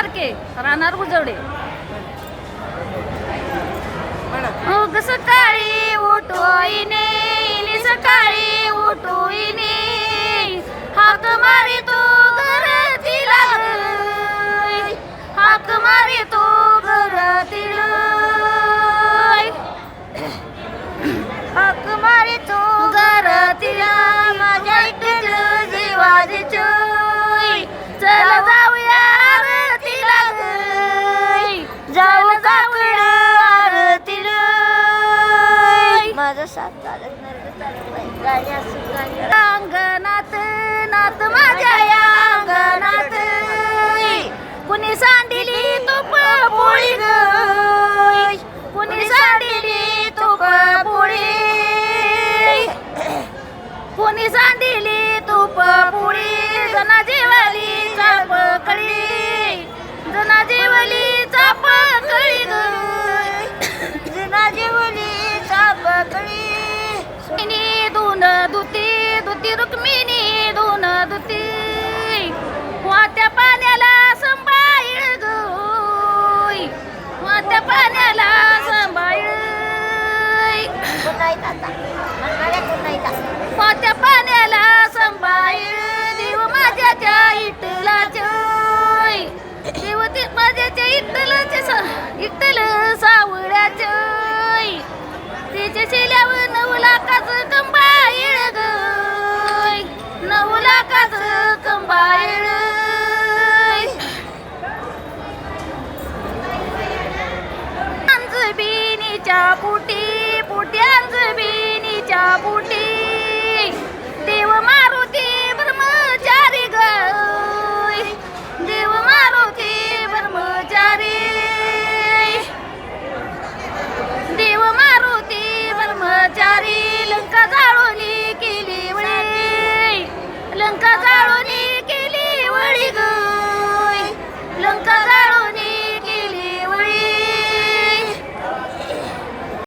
बारके राहणार उजवडे. मग सकाळी उठोईने सकाळी उठोईने हाक मारी तू घरातील हाक मारी तू घरातील हाक मारी तो माझा साथ चालत नाही चालत नाही. गाणी गाणी अंगणात नात माझ्या या अंगणात. कुणी सांडिली तुप पोळी ग? कुणी सांडिली तुप पोळी? कुणी सांडिली तुप पोळी? चाप कळी 古迪